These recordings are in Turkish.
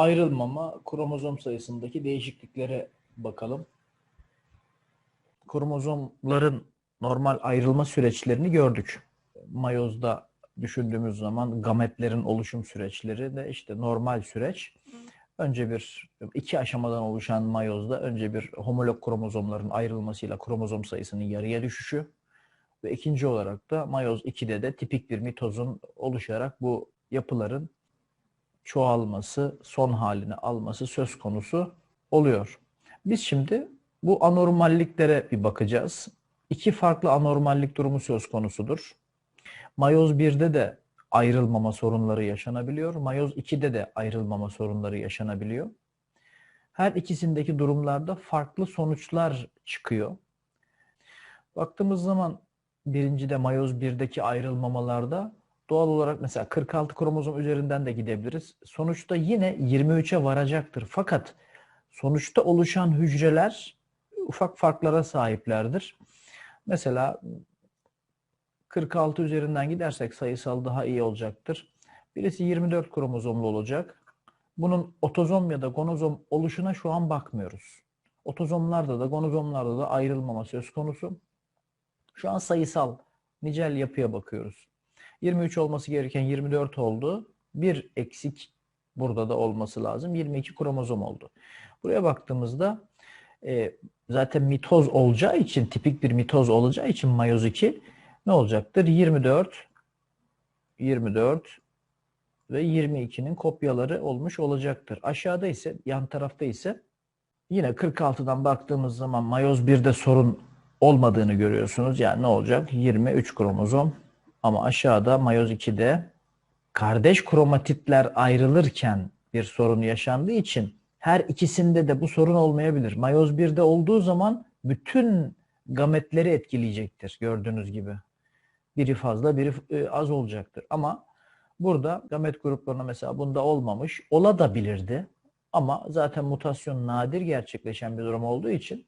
ayrılmama kromozom sayısındaki değişikliklere bakalım. Kromozomların normal ayrılma süreçlerini gördük. Mayozda düşündüğümüz zaman gametlerin oluşum süreçleri de işte normal süreç. Önce bir iki aşamadan oluşan mayozda önce bir homolog kromozomların ayrılmasıyla kromozom sayısının yarıya düşüşü ve ikinci olarak da mayoz 2'de de tipik bir mitozun oluşarak bu yapıların çoğalması, son halini alması söz konusu oluyor. Biz şimdi bu anormalliklere bir bakacağız. İki farklı anormallik durumu söz konusudur. Mayoz 1'de de ayrılmama sorunları yaşanabiliyor. Mayoz 2'de de ayrılmama sorunları yaşanabiliyor. Her ikisindeki durumlarda farklı sonuçlar çıkıyor. Baktığımız zaman birincide mayoz 1'deki ayrılmamalarda doğal olarak mesela 46 kromozom üzerinden de gidebiliriz. Sonuçta yine 23'e varacaktır. Fakat sonuçta oluşan hücreler ufak farklara sahiplerdir. Mesela 46 üzerinden gidersek sayısal daha iyi olacaktır. Birisi 24 kromozomlu olacak. Bunun otozom ya da gonozom oluşuna şu an bakmıyoruz. Otozomlarda da gonozomlarda da ayrılmama söz konusu. Şu an sayısal nicel yapıya bakıyoruz. 23 olması gereken 24 oldu. Bir eksik burada da olması lazım. 22 kromozom oldu. Buraya baktığımızda e, zaten mitoz olacağı için, tipik bir mitoz olacağı için mayoz 2 ne olacaktır? 24, 24 ve 22'nin kopyaları olmuş olacaktır. Aşağıda ise, yan tarafta ise yine 46'dan baktığımız zaman mayoz 1'de sorun olmadığını görüyorsunuz. Yani ne olacak? 23 kromozom ama aşağıda mayoz 2'de kardeş kromatitler ayrılırken bir sorun yaşandığı için her ikisinde de bu sorun olmayabilir. Mayoz 1'de olduğu zaman bütün gametleri etkileyecektir gördüğünüz gibi. Biri fazla, biri e, az olacaktır. Ama burada gamet gruplarına mesela bunda olmamış, ola da bilirdi. Ama zaten mutasyon nadir gerçekleşen bir durum olduğu için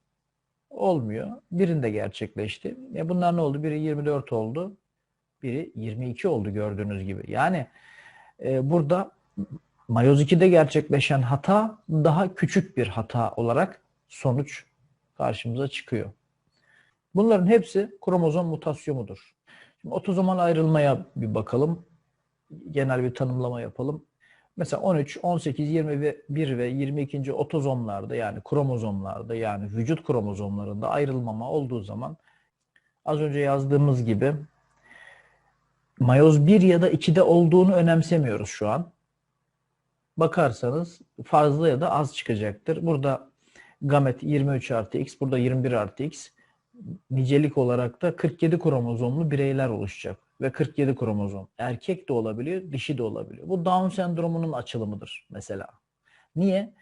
olmuyor. Birinde gerçekleşti. E bunlar ne oldu? Biri 24 oldu. Biri 22 oldu gördüğünüz gibi. Yani e, burada mayoz 2'de gerçekleşen hata daha küçük bir hata olarak sonuç karşımıza çıkıyor. Bunların hepsi kromozom mutasyonudur. Şimdi otozomal ayrılmaya bir bakalım. Genel bir tanımlama yapalım. Mesela 13, 18, 21 ve 22. otozomlarda yani kromozomlarda yani vücut kromozomlarında ayrılmama olduğu zaman az önce yazdığımız gibi mayoz 1 ya da 2'de olduğunu önemsemiyoruz şu an. Bakarsanız fazla ya da az çıkacaktır. Burada gamet 23 artı x, burada 21 artı x nicelik olarak da 47 kromozomlu bireyler oluşacak. Ve 47 kromozom. Erkek de olabiliyor, dişi de olabiliyor. Bu Down sendromunun açılımıdır mesela. Niye?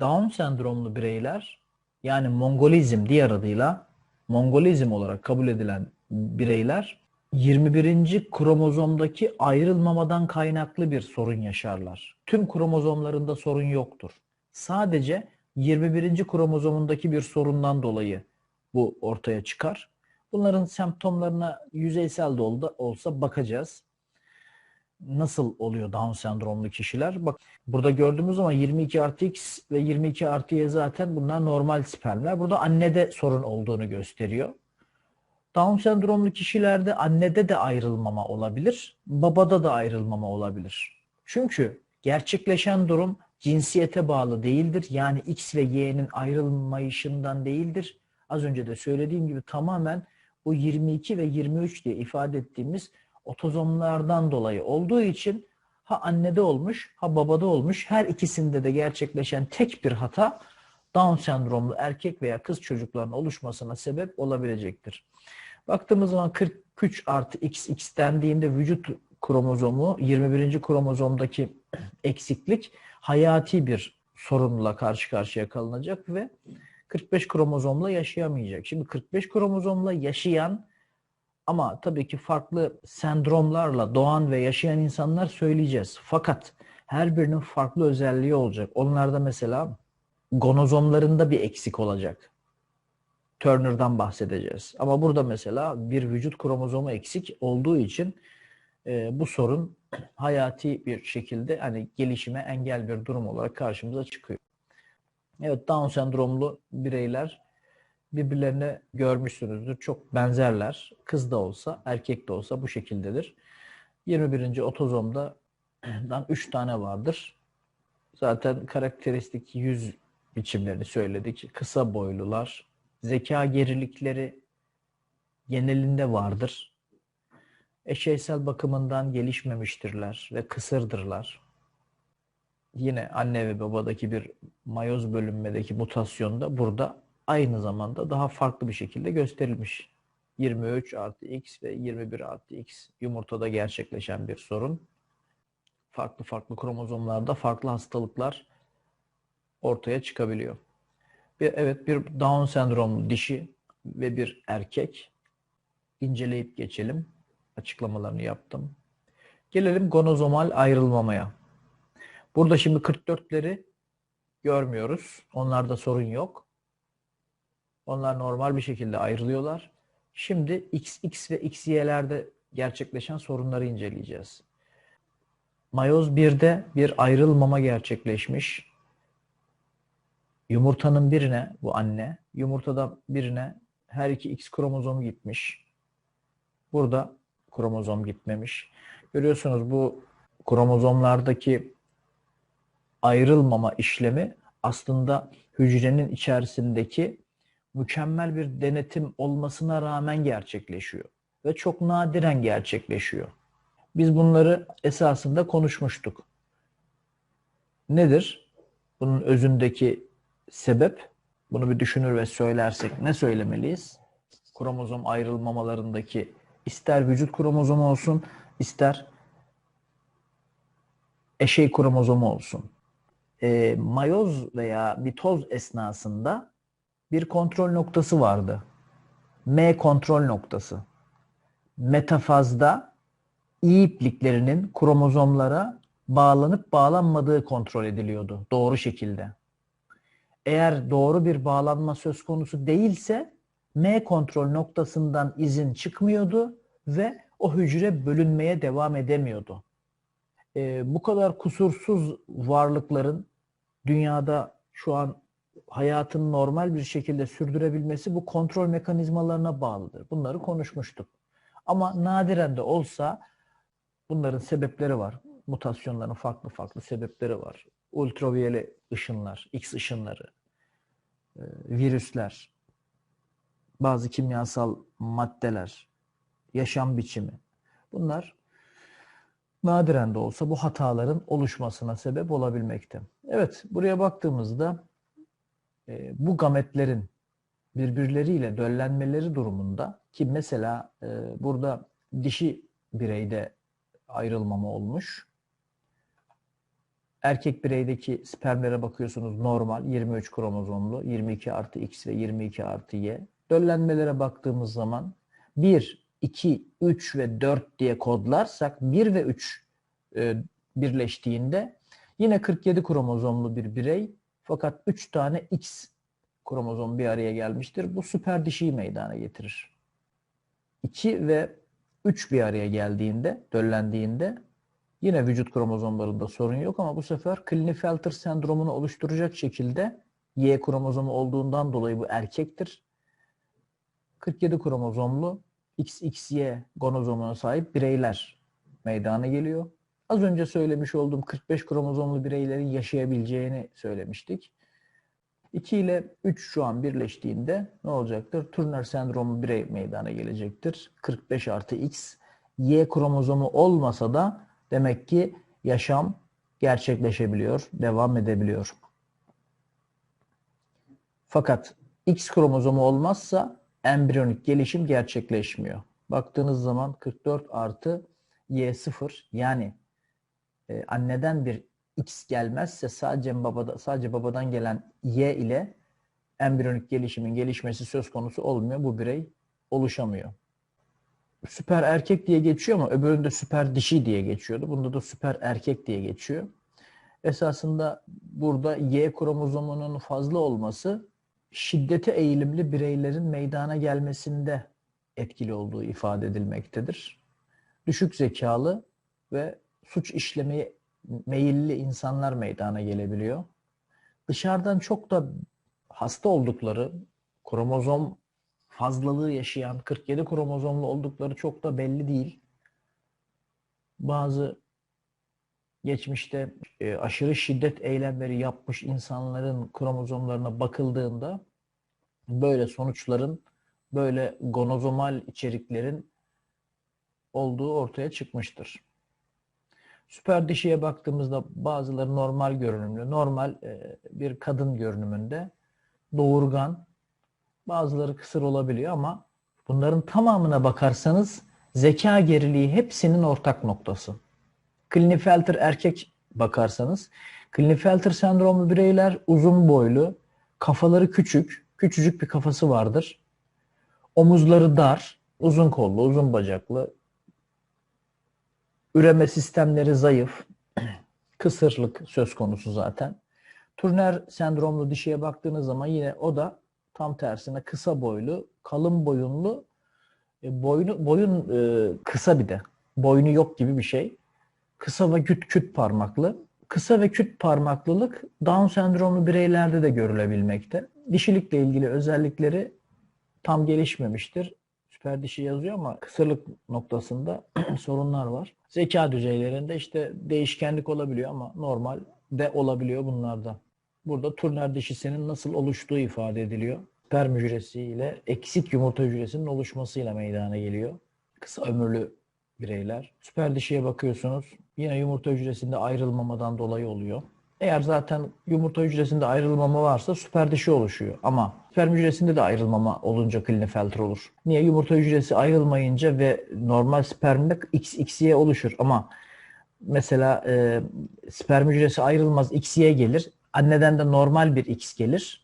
Down sendromlu bireyler yani Mongolizm diğer adıyla Mongolizm olarak kabul edilen bireyler 21. kromozomdaki ayrılmamadan kaynaklı bir sorun yaşarlar. Tüm kromozomlarında sorun yoktur. Sadece 21. kromozomundaki bir sorundan dolayı bu ortaya çıkar. Bunların semptomlarına yüzeysel de olsa bakacağız. Nasıl oluyor Down sendromlu kişiler? Bak burada gördüğümüz zaman 22 artı X ve 22 artı Y zaten bunlar normal spermler. Burada annede sorun olduğunu gösteriyor. Down sendromlu kişilerde annede de ayrılmama olabilir, babada da ayrılmama olabilir. Çünkü gerçekleşen durum cinsiyete bağlı değildir. Yani X ve Y'nin ayrılmayışından değildir. Az önce de söylediğim gibi tamamen bu 22 ve 23 diye ifade ettiğimiz otozomlardan dolayı olduğu için ha annede olmuş ha babada olmuş her ikisinde de gerçekleşen tek bir hata Down sendromlu erkek veya kız çocukların oluşmasına sebep olabilecektir. Baktığımız zaman 43 artı XX dendiğinde vücut kromozomu 21. kromozomdaki eksiklik hayati bir sorunla karşı karşıya kalınacak ve 45 kromozomla yaşayamayacak. Şimdi 45 kromozomla yaşayan ama tabii ki farklı sendromlarla doğan ve yaşayan insanlar söyleyeceğiz. Fakat her birinin farklı özelliği olacak. Onlarda mesela gonozomlarında bir eksik olacak. Turner'dan bahsedeceğiz. Ama burada mesela bir vücut kromozomu eksik olduğu için e, bu sorun hayati bir şekilde hani gelişime engel bir durum olarak karşımıza çıkıyor. Evet Down sendromlu bireyler birbirlerini görmüşsünüzdür. Çok benzerler. Kız da olsa, erkek de olsa bu şekildedir. 21. otozomda 3 tane vardır. Zaten karakteristik yüz biçimlerini söyledik. Kısa boylular, zeka gerilikleri genelinde vardır. Eşeysel bakımından gelişmemiştirler ve kısırdırlar. Yine anne ve babadaki bir mayoz bölünmedeki mutasyonda burada aynı zamanda daha farklı bir şekilde gösterilmiş. 23 artı X ve 21 artı X yumurtada gerçekleşen bir sorun. Farklı farklı kromozomlarda farklı hastalıklar ortaya çıkabiliyor. Bir, evet bir Down sendromlu dişi ve bir erkek inceleyip geçelim. Açıklamalarını yaptım. Gelelim gonozomal ayrılmamaya. Burada şimdi 44'leri görmüyoruz. Onlarda sorun yok. Onlar normal bir şekilde ayrılıyorlar. Şimdi XX ve XY'lerde gerçekleşen sorunları inceleyeceğiz. Mayoz 1'de bir ayrılmama gerçekleşmiş. Yumurtanın birine, bu anne, yumurtada birine her iki X kromozomu gitmiş. Burada kromozom gitmemiş. Görüyorsunuz bu kromozomlardaki ayrılmama işlemi aslında hücrenin içerisindeki mükemmel bir denetim olmasına rağmen gerçekleşiyor. Ve çok nadiren gerçekleşiyor. Biz bunları esasında konuşmuştuk. Nedir? Bunun özündeki sebep, bunu bir düşünür ve söylersek ne söylemeliyiz? Kromozom ayrılmamalarındaki ister vücut kromozomu olsun, ister eşey kromozomu olsun. E, mayoz veya mitoz esnasında bir kontrol noktası vardı. M kontrol noktası. Metafazda İ ipliklerinin kromozomlara bağlanıp bağlanmadığı kontrol ediliyordu doğru şekilde. Eğer doğru bir bağlanma söz konusu değilse M kontrol noktasından izin çıkmıyordu ve o hücre bölünmeye devam edemiyordu. Ee, bu kadar kusursuz varlıkların dünyada şu an hayatını normal bir şekilde sürdürebilmesi bu kontrol mekanizmalarına bağlıdır. Bunları konuşmuştuk. Ama nadiren de olsa bunların sebepleri var. Mutasyonların farklı farklı sebepleri var. Ultraviyole ışınlar, X ışınları, e, virüsler, bazı kimyasal maddeler, yaşam biçimi. Bunlar nadiren de olsa bu hataların oluşmasına sebep olabilmekte. Evet, buraya baktığımızda e, bu gametlerin birbirleriyle döllenmeleri durumunda ki mesela e, burada dişi bireyde ayrılmama olmuş. Erkek bireydeki spermlere bakıyorsunuz normal 23 kromozomlu 22 artı X ve 22 artı Y. Döllenmelere baktığımız zaman 1, 2, 3 ve 4 diye kodlarsak 1 ve 3 e, birleştiğinde yine 47 kromozomlu bir birey fakat 3 tane X kromozom bir araya gelmiştir. Bu süper dişiyi meydana getirir. 2 ve 3 bir araya geldiğinde, döllendiğinde yine vücut kromozomlarında sorun yok ama bu sefer Klinefelter sendromunu oluşturacak şekilde Y kromozomu olduğundan dolayı bu erkektir. 47 kromozomlu XXY gonozomuna sahip bireyler meydana geliyor. Az önce söylemiş olduğum 45 kromozomlu bireylerin yaşayabileceğini söylemiştik. 2 ile 3 şu an birleştiğinde ne olacaktır? Turner sendromu birey meydana gelecektir. 45 artı X. Y kromozomu olmasa da demek ki yaşam gerçekleşebiliyor, devam edebiliyor. Fakat X kromozomu olmazsa embriyonik gelişim gerçekleşmiyor. Baktığınız zaman 44 artı Y0 yani e, anneden bir X gelmezse sadece babada sadece babadan gelen Y ile embriyonik gelişimin gelişmesi söz konusu olmuyor. Bu birey oluşamıyor. Süper erkek diye geçiyor ama öbüründe süper dişi diye geçiyordu. Bunda da süper erkek diye geçiyor. Esasında burada Y kromozomunun fazla olması şiddete eğilimli bireylerin meydana gelmesinde etkili olduğu ifade edilmektedir. düşük zekalı ve suç işlemeye meyilli insanlar meydana gelebiliyor. Dışarıdan çok da hasta oldukları, kromozom fazlalığı yaşayan, 47 kromozomlu oldukları çok da belli değil. Bazı geçmişte e, aşırı şiddet eylemleri yapmış insanların kromozomlarına bakıldığında böyle sonuçların, böyle gonozomal içeriklerin olduğu ortaya çıkmıştır. Süper dişiye baktığımızda bazıları normal görünümlü, normal e, bir kadın görünümünde, doğurgan, bazıları kısır olabiliyor ama bunların tamamına bakarsanız zeka geriliği hepsinin ortak noktası. Klinefelter erkek bakarsanız, Klinefelter sendromlu bireyler uzun boylu, kafaları küçük, küçücük bir kafası vardır. Omuzları dar, uzun kollu, uzun bacaklı, üreme sistemleri zayıf, kısırlık söz konusu zaten. Turner sendromlu dişiye baktığınız zaman yine o da tam tersine kısa boylu, kalın boyunlu, e, boynu boyun e, kısa bir de. Boynu yok gibi bir şey. Kısa ve küt küt parmaklı. Kısa ve küt parmaklılık Down sendromlu bireylerde de görülebilmekte. Dişilikle ilgili özellikleri tam gelişmemiştir. Süper dişi yazıyor ama kısırlık noktasında sorunlar var. Zeka düzeylerinde işte değişkenlik olabiliyor ama normal de olabiliyor bunlarda. Burada Turner dişisinin nasıl oluştuğu ifade ediliyor. Sperm hücresiyle eksik yumurta hücresinin oluşmasıyla meydana geliyor. Kısa ömürlü bireyler. Süper dişiye bakıyorsunuz. Yine yumurta hücresinde ayrılmamadan dolayı oluyor. Eğer zaten yumurta hücresinde ayrılmama varsa süper dişi oluşuyor. Ama sperm hücresinde de ayrılmama olunca Klinefelter olur. Niye? Yumurta hücresi ayrılmayınca ve normal spermde XXY oluşur. Ama mesela e, sperm hücresi ayrılmaz XY gelir. Anneden de normal bir X gelir.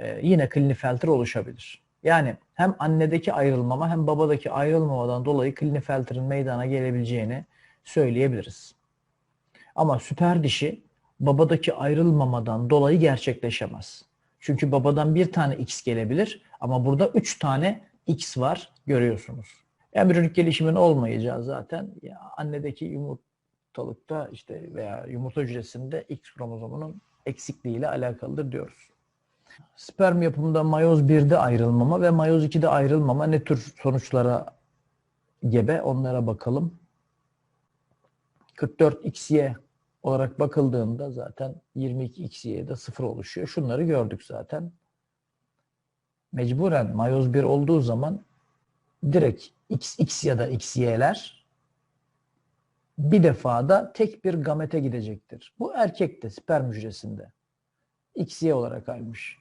E, yine Klinefelter oluşabilir. Yani hem annedeki ayrılmama hem babadaki ayrılmamadan dolayı Klinefelter'ın meydana gelebileceğini söyleyebiliriz. Ama süper dişi babadaki ayrılmamadan dolayı gerçekleşemez. Çünkü babadan bir tane X gelebilir ama burada üç tane X var görüyorsunuz. Embriyonik gelişimin olmayacağı zaten ya annedeki yumurtalıkta işte veya yumurta hücresinde X kromozomunun eksikliğiyle alakalıdır diyoruz. Sperm yapımında mayoz 1'de ayrılmama ve mayoz 2'de ayrılmama ne tür sonuçlara gebe onlara bakalım. 44XY olarak bakıldığında zaten 22xy'de sıfır oluşuyor. Şunları gördük zaten. Mecburen mayoz 1 olduğu zaman direkt XX ya da XY'ler bir defada tek bir gamete gidecektir. Bu erkekte sperm hücresinde. XY olarak almış.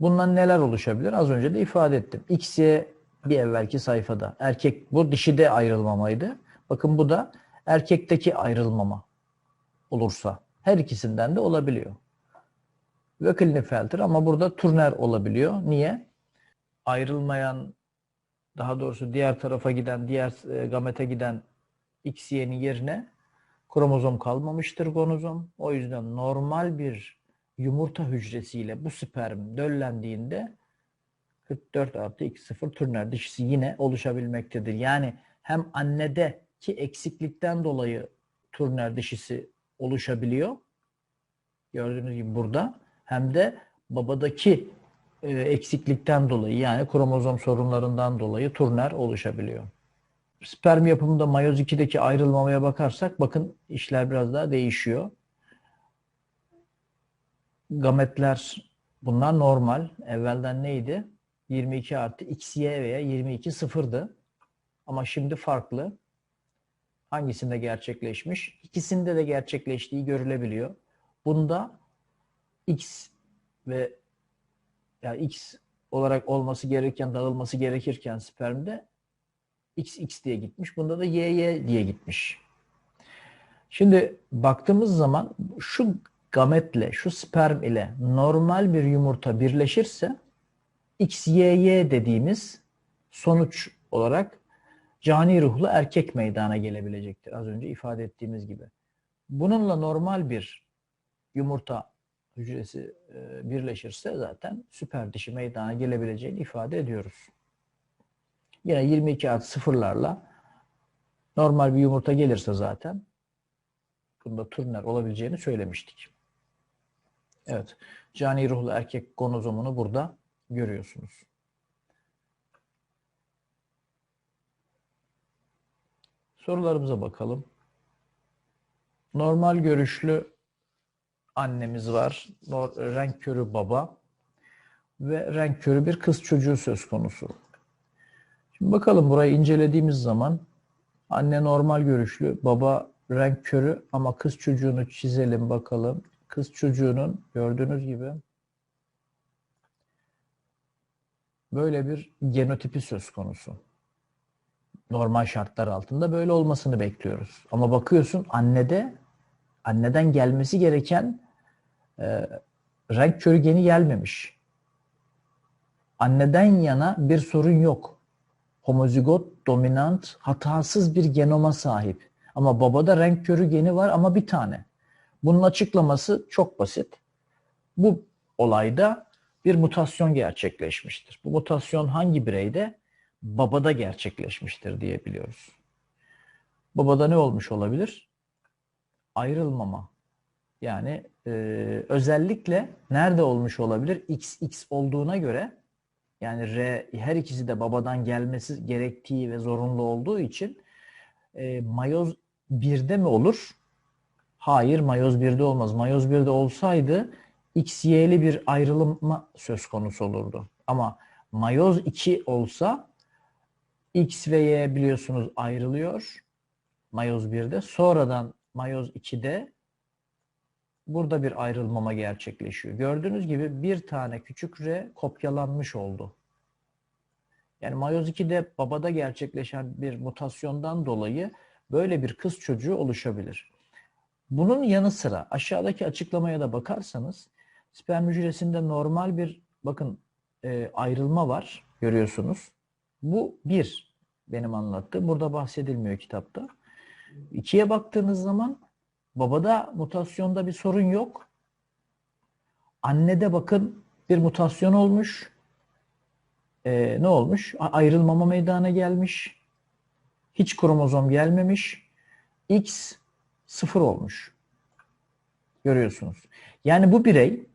Bundan neler oluşabilir? Az önce de ifade ettim. XY bir evvelki sayfada. Erkek bu dişide ayrılmamaydı. Bakın bu da erkekteki ayrılmama olursa her ikisinden de olabiliyor. Ve Klinefelter ama burada Turner olabiliyor. Niye? Ayrılmayan daha doğrusu diğer tarafa giden, diğer e, gamete giden XY'nin yerine kromozom kalmamıştır gonozom. O yüzden normal bir yumurta hücresiyle bu sperm döllendiğinde 44 artı 2 0 Turner dişisi yine oluşabilmektedir. Yani hem annedeki eksiklikten dolayı Turner dişisi oluşabiliyor. Gördüğünüz gibi burada. Hem de babadaki e, eksiklikten dolayı yani kromozom sorunlarından dolayı turner oluşabiliyor. Sperm yapımında mayoz 2'deki ayrılmamaya bakarsak bakın işler biraz daha değişiyor. Gametler bunlar normal. Evvelden neydi? 22 artı XY veya 22 sıfırdı. Ama şimdi farklı hangisinde gerçekleşmiş? İkisinde de gerçekleştiği görülebiliyor. Bunda X ve yani X olarak olması gereken, dağılması gerekirken spermde XX diye gitmiş. Bunda da YY diye gitmiş. Şimdi baktığımız zaman şu gametle, şu sperm ile normal bir yumurta birleşirse XYY dediğimiz sonuç olarak cani ruhlu erkek meydana gelebilecektir. Az önce ifade ettiğimiz gibi. Bununla normal bir yumurta hücresi e, birleşirse zaten süper dişi meydana gelebileceğini ifade ediyoruz. Yine 22 artı sıfırlarla Normal bir yumurta gelirse zaten bunda turner olabileceğini söylemiştik. Evet. Cani ruhlu erkek gonozomunu burada görüyorsunuz. Sorularımıza bakalım. Normal görüşlü annemiz var. Renk körü baba ve renk körü bir kız çocuğu söz konusu. Şimdi bakalım burayı incelediğimiz zaman anne normal görüşlü, baba renk körü ama kız çocuğunu çizelim bakalım. Kız çocuğunun gördüğünüz gibi böyle bir genotipi söz konusu. Normal şartlar altında böyle olmasını bekliyoruz. Ama bakıyorsun annede anneden gelmesi gereken e, renk körü gelmemiş. Anneden yana bir sorun yok. Homozigot, dominant, hatasız bir genoma sahip. Ama babada renk körü geni var ama bir tane. Bunun açıklaması çok basit. Bu olayda bir mutasyon gerçekleşmiştir. Bu mutasyon hangi bireyde? Babada gerçekleşmiştir diyebiliyoruz. Babada ne olmuş olabilir? Ayrılmama. Yani e, özellikle nerede olmuş olabilir? XX olduğuna göre yani R her ikisi de babadan gelmesi gerektiği ve zorunlu olduğu için e, mayoz 1'de mi olur? Hayır mayoz 1'de olmaz. Mayoz 1'de olsaydı XY'li bir ayrılma söz konusu olurdu. Ama mayoz 2 olsa X ve Y biliyorsunuz ayrılıyor. Mayoz 1'de. Sonradan mayoz 2'de burada bir ayrılmama gerçekleşiyor. Gördüğünüz gibi bir tane küçük R kopyalanmış oldu. Yani mayoz 2'de babada gerçekleşen bir mutasyondan dolayı böyle bir kız çocuğu oluşabilir. Bunun yanı sıra aşağıdaki açıklamaya da bakarsanız sperm hücresinde normal bir bakın e, ayrılma var görüyorsunuz. Bu bir benim anlattığım. Burada bahsedilmiyor kitapta. İkiye baktığınız zaman babada mutasyonda bir sorun yok. Annede bakın bir mutasyon olmuş. Ee, ne olmuş? Ayrılmama meydana gelmiş. Hiç kromozom gelmemiş. X sıfır olmuş. Görüyorsunuz. Yani bu birey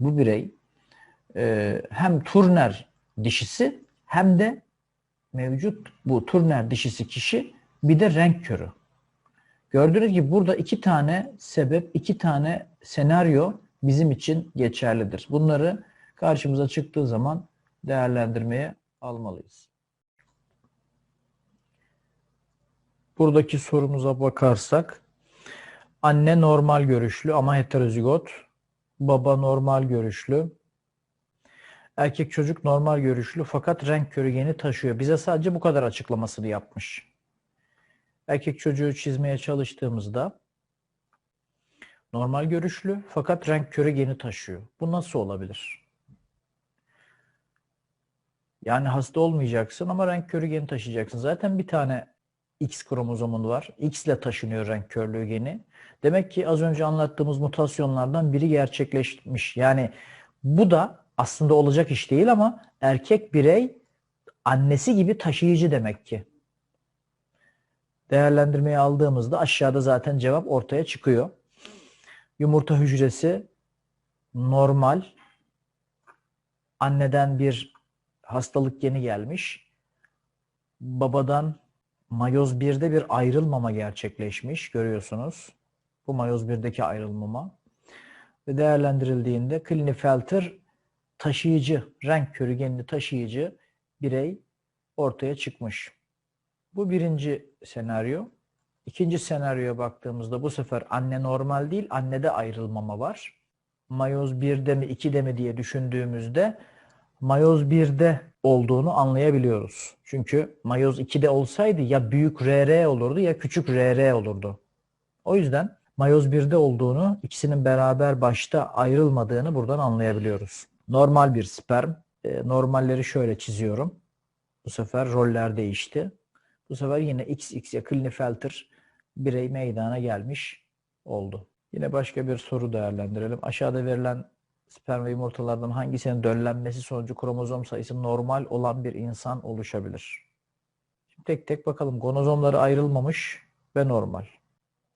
bu birey e, hem Turner dişisi hem de mevcut bu Turner dişisi kişi bir de renk körü. Gördüğünüz gibi burada iki tane sebep, iki tane senaryo bizim için geçerlidir. Bunları karşımıza çıktığı zaman değerlendirmeye almalıyız. Buradaki sorumuza bakarsak anne normal görüşlü ama heterozigot, baba normal görüşlü, erkek çocuk normal görüşlü fakat renk körü geni taşıyor. Bize sadece bu kadar açıklamasını yapmış. Erkek çocuğu çizmeye çalıştığımızda normal görüşlü fakat renk körü geni taşıyor. Bu nasıl olabilir? Yani hasta olmayacaksın ama renk körü geni taşıyacaksın. Zaten bir tane X kromozomun var. X ile taşınıyor renk körlüğü geni. Demek ki az önce anlattığımız mutasyonlardan biri gerçekleşmiş. Yani bu da aslında olacak iş değil ama erkek birey annesi gibi taşıyıcı demek ki. Değerlendirmeyi aldığımızda aşağıda zaten cevap ortaya çıkıyor. Yumurta hücresi normal. Anneden bir hastalık geni gelmiş. Babadan mayoz 1'de bir ayrılmama gerçekleşmiş. Görüyorsunuz. Bu mayoz 1'deki ayrılmama. Ve değerlendirildiğinde Klinefelter taşıyıcı, renk körü genli taşıyıcı birey ortaya çıkmış. Bu birinci senaryo. İkinci senaryoya baktığımızda bu sefer anne normal değil, annede ayrılmama var. Mayoz 1'de mi 2'de mi diye düşündüğümüzde mayoz 1'de olduğunu anlayabiliyoruz. Çünkü mayoz 2'de olsaydı ya büyük RR olurdu ya küçük RR olurdu. O yüzden mayoz 1'de olduğunu, ikisinin beraber başta ayrılmadığını buradan anlayabiliyoruz. Normal bir sperm. E, normalleri şöyle çiziyorum. Bu sefer roller değişti. Bu sefer yine XX ya Klinefelter birey meydana gelmiş oldu. Yine başka bir soru değerlendirelim. Aşağıda verilen sperm ve yumurtalardan hangisinin döllenmesi sonucu kromozom sayısı normal olan bir insan oluşabilir? tek tek bakalım. Gonozomları ayrılmamış ve normal.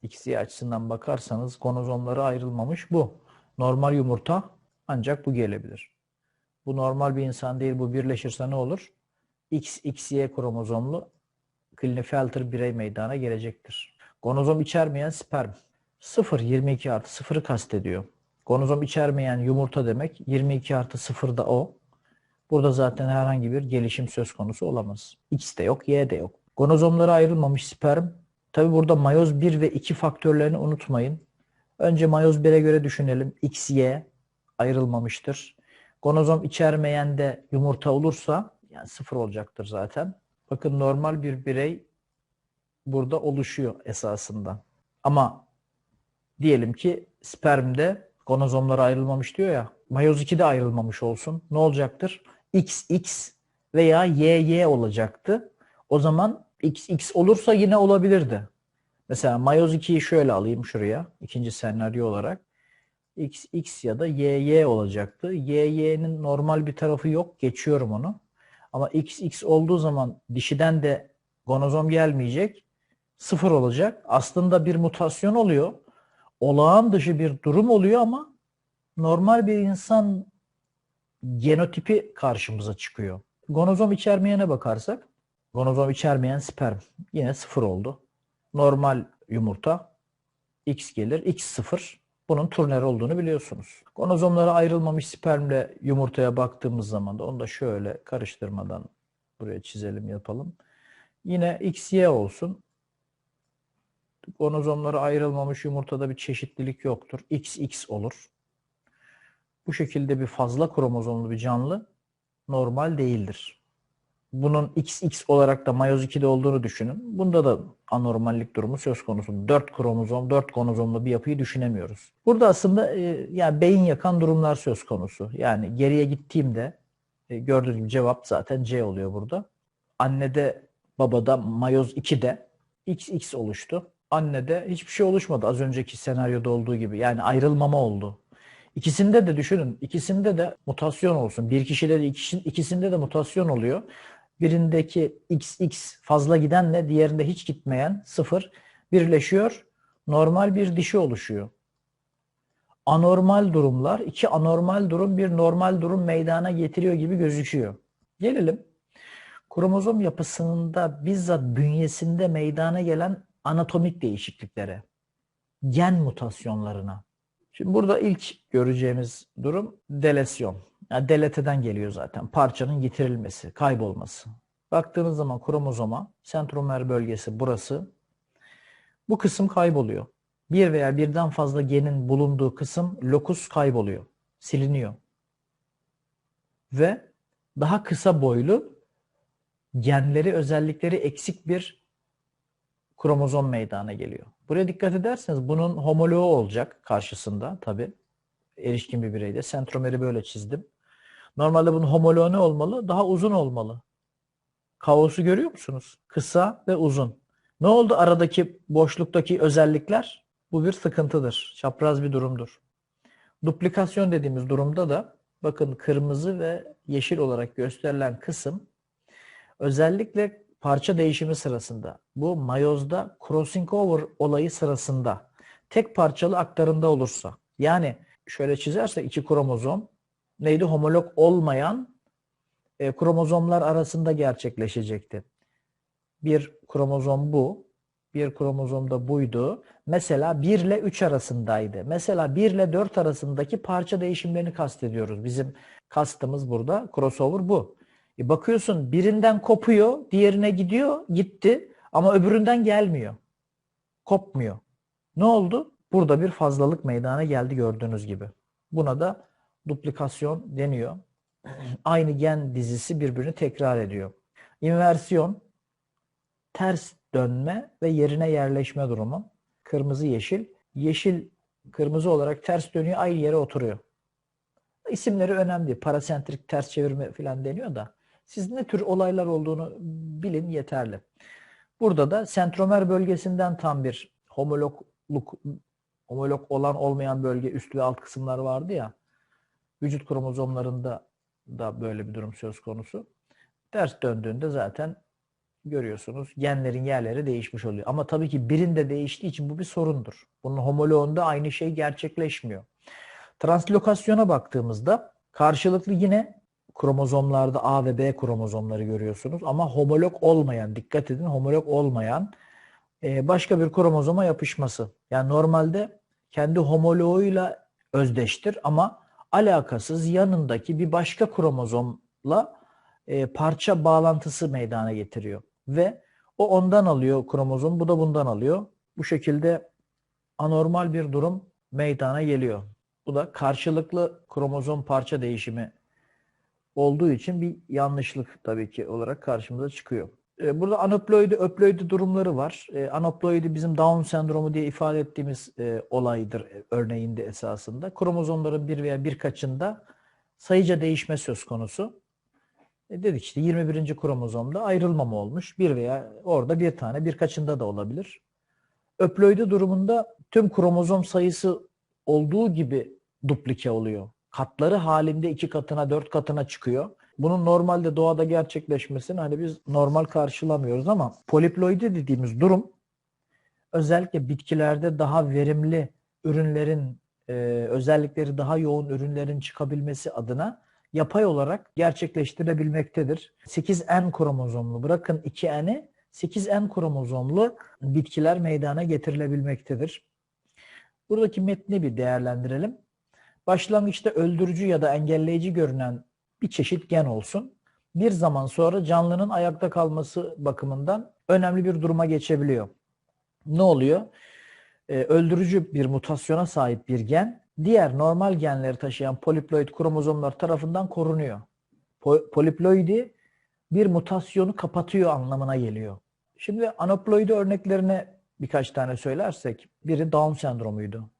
XY açısından bakarsanız gonozomları ayrılmamış bu. Normal yumurta ancak bu gelebilir. Bu normal bir insan değil. Bu birleşirse ne olur? X, XY kromozomlu Klinefelter birey meydana gelecektir. Gonozom içermeyen sperm. 0, 22 artı 0'ı kastediyor. Gonozom içermeyen yumurta demek 22 artı 0 da o. Burada zaten herhangi bir gelişim söz konusu olamaz. X de yok, Y de yok. Gonozomları ayrılmamış sperm. Tabi burada mayoz 1 ve 2 faktörlerini unutmayın. Önce mayoz 1'e göre düşünelim. X, Y ayrılmamıştır. Gonozom içermeyen de yumurta olursa yani sıfır olacaktır zaten. Bakın normal bir birey burada oluşuyor esasında. Ama diyelim ki spermde gonozomlar ayrılmamış diyor ya. Mayoz 2 de ayrılmamış olsun. Ne olacaktır? XX veya YY olacaktı. O zaman XX olursa yine olabilirdi. Mesela mayoz 2'yi şöyle alayım şuraya. ikinci senaryo olarak. XX ya da YY olacaktı. YY'nin normal bir tarafı yok. Geçiyorum onu. Ama XX olduğu zaman dişiden de gonozom gelmeyecek. Sıfır olacak. Aslında bir mutasyon oluyor. Olağan dışı bir durum oluyor ama normal bir insan genotipi karşımıza çıkıyor. Gonozom içermeyene bakarsak, gonozom içermeyen sperm yine sıfır oldu. Normal yumurta X gelir, X sıfır. Bunun turner olduğunu biliyorsunuz. Gonozomlara ayrılmamış spermle yumurtaya baktığımız zaman da onu da şöyle karıştırmadan buraya çizelim yapalım. Yine XY olsun. Gonozomlara ayrılmamış yumurtada bir çeşitlilik yoktur. XX olur. Bu şekilde bir fazla kromozomlu bir canlı normal değildir bunun XX olarak da mayoz 2'de olduğunu düşünün. Bunda da anormallik durumu söz konusu. 4 kromozom, 4 kromozomlu bir yapıyı düşünemiyoruz. Burada aslında e, yani beyin yakan durumlar söz konusu. Yani geriye gittiğimde e, gördüğünüz cevap zaten C oluyor burada. Annede babada mayoz 2'de XX oluştu. Annede hiçbir şey oluşmadı az önceki senaryoda olduğu gibi. Yani ayrılmama oldu. İkisinde de düşünün, ikisinde de mutasyon olsun. Bir kişide de ikisinde de mutasyon oluyor birindeki XX fazla gidenle diğerinde hiç gitmeyen sıfır birleşiyor. Normal bir dişi oluşuyor. Anormal durumlar, iki anormal durum bir normal durum meydana getiriyor gibi gözüküyor. Gelelim kromozom yapısında bizzat bünyesinde meydana gelen anatomik değişikliklere, gen mutasyonlarına. Şimdi burada ilk göreceğimiz durum delesyon. Yani deleteden geliyor zaten. Parçanın yitirilmesi, kaybolması. Baktığınız zaman kromozoma, sentromer bölgesi burası. Bu kısım kayboluyor. Bir veya birden fazla genin bulunduğu kısım lokus kayboluyor. Siliniyor. Ve daha kısa boylu genleri, özellikleri eksik bir kromozom meydana geliyor. Buraya dikkat ederseniz bunun homoloğu olacak karşısında tabi. Erişkin bir bireyde. Sentromeri böyle çizdim. Normalde bunun homoloğu ne olmalı? Daha uzun olmalı. Kaosu görüyor musunuz? Kısa ve uzun. Ne oldu aradaki boşluktaki özellikler? Bu bir sıkıntıdır. Çapraz bir durumdur. Duplikasyon dediğimiz durumda da bakın kırmızı ve yeşil olarak gösterilen kısım özellikle parça değişimi sırasında bu mayozda crossing over olayı sırasında tek parçalı aktarımda olursa yani şöyle çizersek iki kromozom neydi homolog olmayan e, kromozomlar arasında gerçekleşecekti. Bir kromozom bu, bir kromozom da buydu. Mesela 1 ile 3 arasındaydı. Mesela 1 ile 4 arasındaki parça değişimlerini kastediyoruz. Bizim kastımız burada crossover bu. E bakıyorsun birinden kopuyor, diğerine gidiyor, gitti ama öbüründen gelmiyor. Kopmuyor. Ne oldu? Burada bir fazlalık meydana geldi gördüğünüz gibi. Buna da duplikasyon deniyor. Aynı gen dizisi birbirini tekrar ediyor. İnversiyon ters dönme ve yerine yerleşme durumu. Kırmızı yeşil. Yeşil kırmızı olarak ters dönüyor aynı yere oturuyor. İsimleri önemli. Parasentrik ters çevirme falan deniyor da siz ne tür olaylar olduğunu bilin yeterli. Burada da sentromer bölgesinden tam bir homologluk homolog olan olmayan bölge üst ve alt kısımlar vardı ya. Vücut kromozomlarında da böyle bir durum söz konusu. Ters döndüğünde zaten görüyorsunuz genlerin yerleri değişmiş oluyor. Ama tabii ki birinde değiştiği için bu bir sorundur. Bunun homoloğunda aynı şey gerçekleşmiyor. Translokasyona baktığımızda karşılıklı yine kromozomlarda A ve B kromozomları görüyorsunuz ama homolog olmayan, dikkat edin homolog olmayan e, başka bir kromozoma yapışması. Yani normalde kendi homoloğuyla özdeştir ama alakasız yanındaki bir başka kromozomla e, parça bağlantısı meydana getiriyor. Ve o ondan alıyor kromozom, bu da bundan alıyor. Bu şekilde anormal bir durum meydana geliyor. Bu da karşılıklı kromozom parça değişimi olduğu için bir yanlışlık tabii ki olarak karşımıza çıkıyor. E, Burada anoploidi, öploidi durumları var. E, Anoploidi bizim Down sendromu diye ifade ettiğimiz e, olaydır e, örneğinde esasında. Kromozomların bir veya birkaçında sayıca değişme söz konusu. E, dedik işte 21. kromozomda ayrılmama olmuş. Bir veya orada bir tane birkaçında da olabilir. Öploidi durumunda tüm kromozom sayısı olduğu gibi duplike oluyor. Katları halinde iki katına dört katına çıkıyor. Bunun normalde doğada gerçekleşmesini hani biz normal karşılamıyoruz ama poliploidi dediğimiz durum özellikle bitkilerde daha verimli ürünlerin e, özellikleri daha yoğun ürünlerin çıkabilmesi adına yapay olarak gerçekleştirebilmektedir. 8N kromozomlu bırakın 2N'i 8N kromozomlu bitkiler meydana getirilebilmektedir. Buradaki metni bir değerlendirelim. Başlangıçta öldürücü ya da engelleyici görünen bir çeşit gen olsun. Bir zaman sonra canlının ayakta kalması bakımından önemli bir duruma geçebiliyor. Ne oluyor? Ee, öldürücü bir mutasyona sahip bir gen diğer normal genleri taşıyan poliploid kromozomlar tarafından korunuyor. Po- poliploidi bir mutasyonu kapatıyor anlamına geliyor. Şimdi anoploidi örneklerine birkaç tane söylersek biri Down sendromuydu.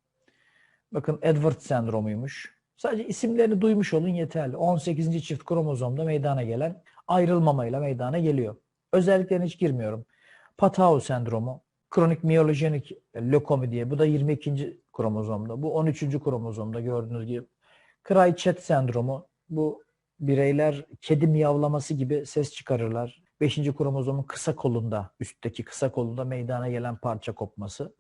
Bakın Edward sendromuymuş. Sadece isimlerini duymuş olun yeterli. 18. çift kromozomda meydana gelen ayrılmamayla meydana geliyor. Özelliklerine hiç girmiyorum. Patau sendromu, kronik miyolojenik lökomi diye. Bu da 22. kromozomda. Bu 13. kromozomda gördüğünüz gibi. Cry-Chat sendromu. Bu bireyler kedi miyavlaması gibi ses çıkarırlar. 5. kromozomun kısa kolunda, üstteki kısa kolunda meydana gelen parça kopması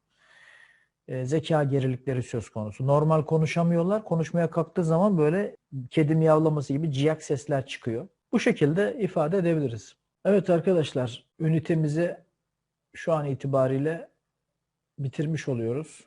e, zeka gerilikleri söz konusu. Normal konuşamıyorlar. Konuşmaya kalktığı zaman böyle kedi miyavlaması gibi ciyak sesler çıkıyor. Bu şekilde ifade edebiliriz. Evet arkadaşlar, ünitemizi şu an itibariyle bitirmiş oluyoruz.